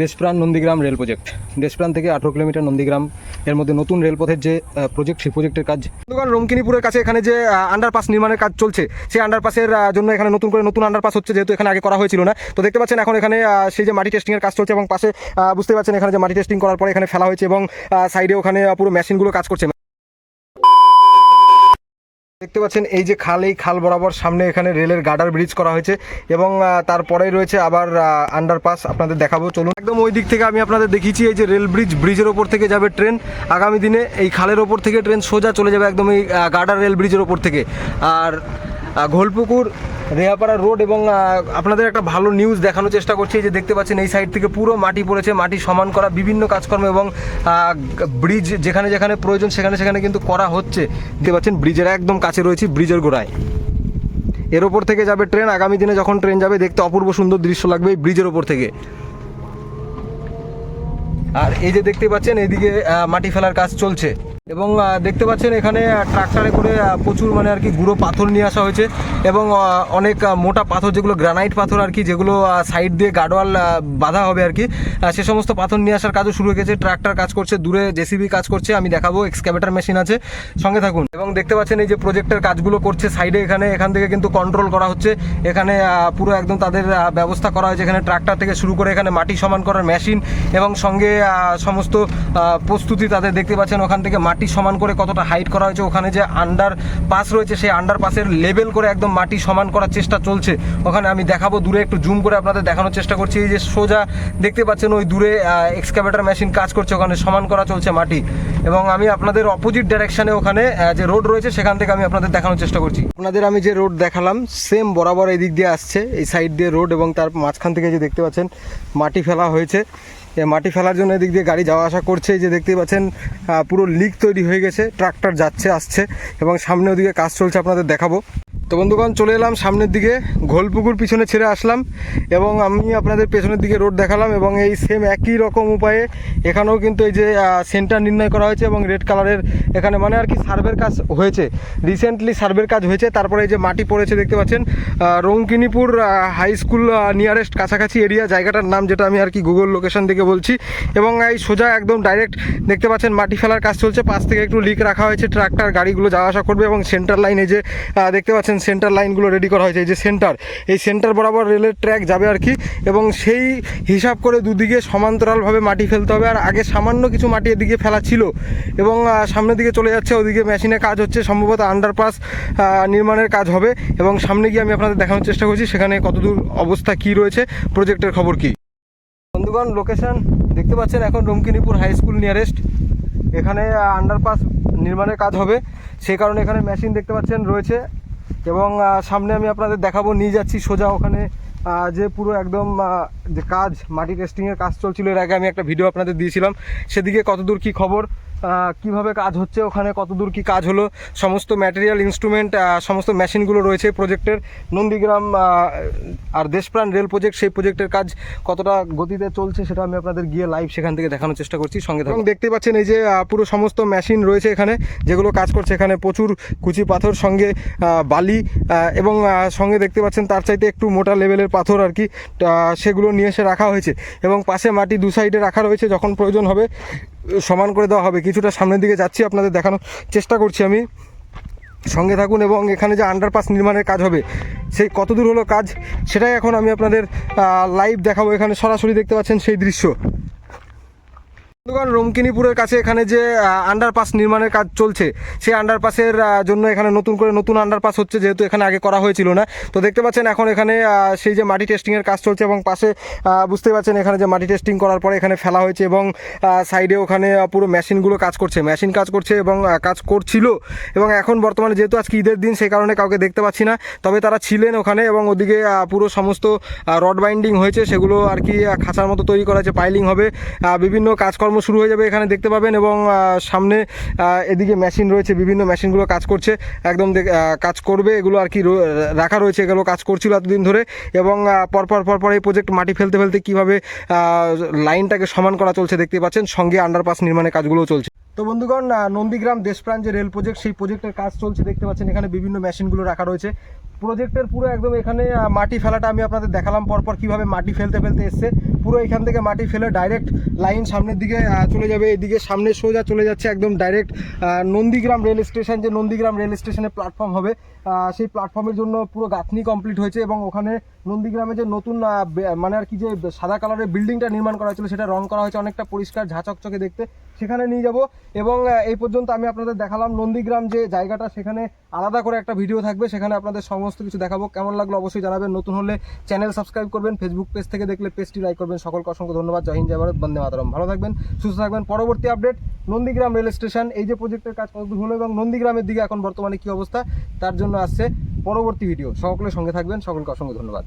Deshpran Nandigram rail project. Deshapran থেকে আঠেরো kilometre Nandigram. এর মধ্যে নতুন রেলপথের যে প্রজেক্ট সেই প্রজেক্টের কাজ। দোকান রমকিনীপুরের কাছে এখানে যে আন্ডারপাস নির্মাণের কাজ চলছে, সেই আন্ডারপাসের জন্য এখানে নতুন করে নতুন আন্ডারপাস হচ্ছে, যেহেতু এখানে আগে করা হয়েছিল না। তো দেখতে পাচ্ছেন এখন এখানে সেই যে মাটি টেস্টিংয়ের কাজ চলছে এবং পাশে বুঝতে পারছেন এখানে যে মাটি টেস্টিং করার পরে এখানে ফেলা হয়েছে এবং সাইডে ওখানে পুরো মেশিনগুলো কাজ করছে। দেখতে পাচ্ছেন, এই যে খাল, এই খাল বরাবর সামনে এখানে রেলের গার্ডার ব্রিজ করা হয়েছে এবং তারপরেই রয়েছে আবার আন্ডারপাস আপনাদের দেখাবো। চলুন, একদম ওই দিক থেকে আমি আপনাদের দেখিয়েছি, এই যে রেল ব্রিজ, ব্রিজের ওপর থেকে যাবে ট্রেন। আগামী দিনে এই খালের ওপর থেকে ট্রেন সোজা চলে যাবে একদম এই গার্ডার রেল ব্রিজের ওপর থেকে। আর ঘোলপুকুর রেহাপাড়া রোড এবং আপনাদের একটা ভালো নিউজ দেখানোর চেষ্টা করছি। যে দেখতে পাচ্ছেন, এই সাইড থেকে পুরো মাটি পড়েছে, মাটি সমান করা বিভিন্ন কাজকর্ম এবং ব্রিজ যেখানে যেখানে প্রয়োজন সেখানে সেখানে কিন্তু করা হচ্ছে। দেখতে পাচ্ছেন ব্রিজের একদম কাছে রয়েছে ব্রিজের গোড়ায়। এর ওপর থেকে যাবে ট্রেন আগামী দিনে যখন ট্রেন যাবে, দেখতে অপূর্ব সুন্দর দৃশ্য লাগবে এই ব্রিজের ওপর থেকে। আর এই যে দেখতে পাচ্ছেন এইদিকে মাটি ফেলার কাজ চলছে। এবং দেখতে পাচ্ছেন এখানে ট্রাক্টরে করে প্রচুর মানে আর কি গুঁড়ো পাথর নিয়ে আসা হয়েছে এবং অনেক মোটা পাথর যেগুলো গ্রানাইট পাথর আর কি যেগুলো সাইড দিয়ে গাডোয়াল আহ, বাঁধা হবে আর কি সে সমস্ত পাথর নিয়ে আসার কাজও শুরু হয়ে গেছে। ট্রাক্টর কাজ করছে দূরে জেসিবি কাজ করছে আমি দেখাবো এক্সক্যাভেটার মেশিন আছে সঙ্গে থাকুন। এবং দেখতে পাচ্ছেন এই যে প্রজেক্টের কাজগুলো করছে সাইডে এখানে এখান থেকে কিন্তু কন্ট্রোল করা হচ্ছে। এখানে পুরো একদম তাদের ব্যবস্থা করা হয়েছে। এখানে ট্রাক্টর থেকে শুরু করে এখানে মাটি সমান করার মেশিন এবং সঙ্গে সমস্ত প্রস্তুতি তাদের দেখতে পাচ্ছেন। ওখান থেকে মাটি সমান করে কতটা হাইট করা হয়েছে, ওখানে যে আন্ডার পাস রয়েছে, সেই আন্ডার পাসের লেভেল করে একদম মাটি সমান করার চেষ্টা চলছে। ওখানে আমি দেখাবো, দূরে একটু জুম করে আপনাদের দেখানোর চেষ্টা করছি। এই যে সোজা দেখতে পাচ্ছেন, ওই দূরে এক্সকাভেটার মেশিন কাজ করছে, ওখানে সমান করা চলছে মাটি। এবং আমি আপনাদের অপোজিট ডাইরেকশানে ওখানে যে রোড রয়েছে, সেখান থেকে আমি আপনাদের দেখানোর চেষ্টা করছি। আপনাদের আমি যে রোড দেখালাম সেম বরাবর এই দিক দিয়ে আসছে, এই সাইড দিয়ে রোড এবং তার মাঝখান থেকে যে দেখতে পাচ্ছেন, মাটি ফেলা হয়েছে। মাটি ফেলার জন্য এদিক দিয়ে গাড়ি যাওয়া আসা করছে। যে দেখতে পাচ্ছেন পুরো লিক তৈরি হয়ে গেছে, ট্রাক্টর যাচ্ছে, আসছে এবং সামনে ওদিকে কাজ চলছে, আপনাদের দেখাবো। তো বন্ধুগণ, চলে এলাম সামনের দিকে। ঘোলপুকুর পিছনে ছেড়ে আসলাম এবং আমি আপনাদের পেছনের দিকে রোড দেখালাম এবং এই সেম একই রকম উপায়ে এখানেও কিন্তু এই যে সেন্টার নির্ণয় করা হয়েছে এবং রেড কালারের এখানে মানে আর কি সার্ভের কাজ হয়েছে। রিসেন্টলি সার্ভের কাজ হয়েছে, তারপরে এই যে মাটি পড়েছে দেখতে পাচ্ছেন রঙ্কিনীপুর হাই স্কুল নিয়ারেস্ট কাছাকাছি এরিয়া জায়গাটার নাম যেটা আমি আর কি গুগল লোকেশন থেকে বলছি। এবং এই সোজা একদম ডাইরেক্ট দেখতে পাচ্ছেন মাটি ফেলার কাজ চলছে, পাশ থেকে একটু লিক রাখা হয়েছে ট্রাক্টর গাড়িগুলো যাওয়া আসা করবে এবং সেন্টার লাইনে যে দেখতে পাচ্ছেন সেন্টার লাইনগুলো রেডি করা হয়েছে, এই যে সেন্টার এই সেন্টার বরাবর রেলের ট্র্যাক যাবে আর কি, এবং সেই হিসাব করে দুদিকে সমান্তরালভাবে মাটি ফেলতে হবে, আর আগে সামান্য কিছু মাটি এদিকে ফেলা ছিল, এবং সামনের দিকে চলে যাচ্ছে, ওদিকে মেশিনে কাজ হচ্ছে, সম্ভবত আন্ডারপাস নির্মাণের কাজ হবে, এবং সামনে গিয়ে আমি আপনাদের দেখানোর চেষ্টা করছি, সেখানে কতদূর অবস্থা, কি রয়েছে প্রজেক্টের খবর কি? বন্ধুগণ লোকেশন দেখতে পাচ্ছেন, এখন রমকিনীপুর হাই স্কুল নিয়ারেস্ট এখানে আন্ডারপাস নির্মাণের কাজ হবে সেই কারণে এখানে মেশিন দেখতে পাচ্ছেন, রয়েছে এবং সামনে আমি আপনাদের দেখাবো, নিয়ে যাচ্ছি সোজা ওখানে যে পুরো একদম যে কাজ, মাটি টেস্টিংয়ের কাজ চলছিল। এর আগে আমি একটা ভিডিও আপনাদের দিয়েছিলাম। সেদিকে কতদূর কি খবর? কীভাবে কাজ হচ্ছে, ওখানে কতদূর কি কাজ হলো, সমস্ত ম্যাটেরিয়াল ইনস্ট্রুমেন্ট সমস্ত মেশিনগুলো রয়েছে প্রজেক্টের নন্দীগ্রাম আর দেশপ্রাণ রেল প্রজেক্ট সেই প্রজেক্টের কাজ কতটা গতিতে চলছে সেটা আমি আপনাদের গিয়ে লাইভ সেখান থেকে দেখানোর চেষ্টা করছি। সঙ্গে এবং দেখতে পাচ্ছেন এই যে পুরো সমস্ত মেশিন রয়েছে এখানে, যেগুলো কাজ করছে এখানে প্রচুর কুচি পাথর, সঙ্গে বালি এবং সঙ্গে দেখতে পাচ্ছেন তার চাইতে একটু মোটা লেভেলের পাথর আর কি সেগুলো নিয়ে এসে রাখা হয়েছে। এবং পাশে মাটি দু সাইডে রাখা রয়েছে, যখন প্রয়োজন হবে সমান করে দেওয়া হবে। কিছুটা সামনের দিকে যাচ্ছি, আপনাদের দেখানোর চেষ্টা করছি আমি। সঙ্গে থাকুন এবং এখানে যে আন্ডারপাস নির্মাণের কাজ হবে সেই কতদূর হলো কাজ, সেটাই এখন আমি আপনাদের লাইভ দেখাবো। এখানে সরাসরি দেখতে পাচ্ছেন সেই দৃশ্য। বন্ধুগণ, রমকিনীপুরের কাছে এখানে যে আন্ডারপাস নির্মাণের কাজ চলছে সেই আন্ডারপাসের জন্য এখানে নতুন করে নতুন আন্ডারপাস হচ্ছে যেহেতু এখানে আগে করা হয়েছিল না। তো দেখতে পাচ্ছেন এখন এখানে সেই যে মাটি টেস্টিংয়ের কাজ চলছে এবং পাশে বুঝতে পাচ্ছেন এখানে যে মাটি টেস্টিং করার পরে এখানে ফেলা হয়েছে এবং সাইডে ওখানে পুরো মেশিনগুলো কাজ করছে। মেশিন কাজ করছে এবং কাজ করছিল এবং এখন বর্তমানে যেহেতু আজকে ঈদের দিন সেই কারণে কাউকে দেখতে পাচ্ছি না। তবে তারা ছিলেন ওখানে এবং ওদিকে পুরো সমস্ত রড বাইন্ডিং হয়েছে সেগুলো আর কি খাঁচার মতো তৈরি করা হয়েছে পাইলিং হবে। বিভিন্ন কাজকর্ম শুরু হয়ে যাবে এখানে দেখতে পাবেন এবং সামনে এদিকে মেশিন রয়েছে, বিভিন্ন মেশিনগুলো কাজ করছে, একদম কাজ করবে, এগুলো আর কি রাখা রয়েছে, এগুলো কাজ করছিল এতদিন ধরে এবং পরপর পরপর এই প্রজেক্ট মাটি ফেলতে ফেলতে কীভাবে লাইনটাকে সমান করা চলছে দেখতে পাচ্ছেন, সঙ্গে আন্ডারপাস নির্মাণের কাজগুলোও চলছে। তো বন্ধুগণ নন্দীগ্রাম দেশপ্রাণ যে রেল প্রজেক্ট সেই প্রজেক্টের কাজ চলছে, দেখতে পাচ্ছেন এখানে বিভিন্ন মেশিনগুলো রাখা রয়েছে। প্রজেক্টের পুরো একদম এখানে মাটি ফেলাটা আমি আপনাদের দেখালাম পরপর কীভাবে মাটি ফেলতে ফেলতে এসছে। পুরো এখান থেকে মাটি ফেলে ডাইরেক্ট লাইন সামনের দিকে চলে যাবে। এদিকে সামনে সোজা চলে যাচ্ছে একদম ডাইরেক্ট নন্দীগ্রাম রেল স্টেশন যে নন্দীগ্রাম রেল স্টেশনে প্ল্যাটফর্ম হবে। সেই প্ল্যাটফর্মের জন্য পুরো গাঁথনি কমপ্লিট হয়েছে এবং ওখানে নন্দীগ্রামে যে নতুন মানে আর কি যে সাদা কালারের বিল্ডিংটা নির্মাণ করা হয়েছিল, সেটা রং করা হয়েছে। অনেকটা পরিষ্কার, ঝাঁচকচকে দেখতে। সেখানে নিয়ে যাব। এবং এই পর্যন্ত আমি আপনাদের দেখালাম নন্দীগ্রাম যে জায়গাটা, সেখানে আলাদা করে একটা ভিডিও থাকবে। সেখানে আপনাদের সমস্ত কিছু দেখাবো। কেমন লাগল অবশ্যই জানাবেন। নতুন হলে চ্যানেল সাবস্ক্রাইব করবেন ফেসবুক পেজ থেকে দেখলে পেজটি লাইক করবেন। সকলকে অসংখ্য ধন্যবাদ। জয় হিন্দ, জয় ভারত, বন্দে মাতরম। ভালো থাকবেন, সুস্থ থাকবেন। পরবর্তী আপডেট নন্দীগ্রাম রেল স্টেশন। এই যে প্রজেক্টের কাজ কতদূর হলো এবং নন্দীগ্রামের দিকে এখন বর্তমানে কি অবস্থা, তার জন্য আসছে পরবর্তী ভিডিও সকলের সঙ্গে থাকবেন। সকলকে অসংখ্য ধন্যবাদ।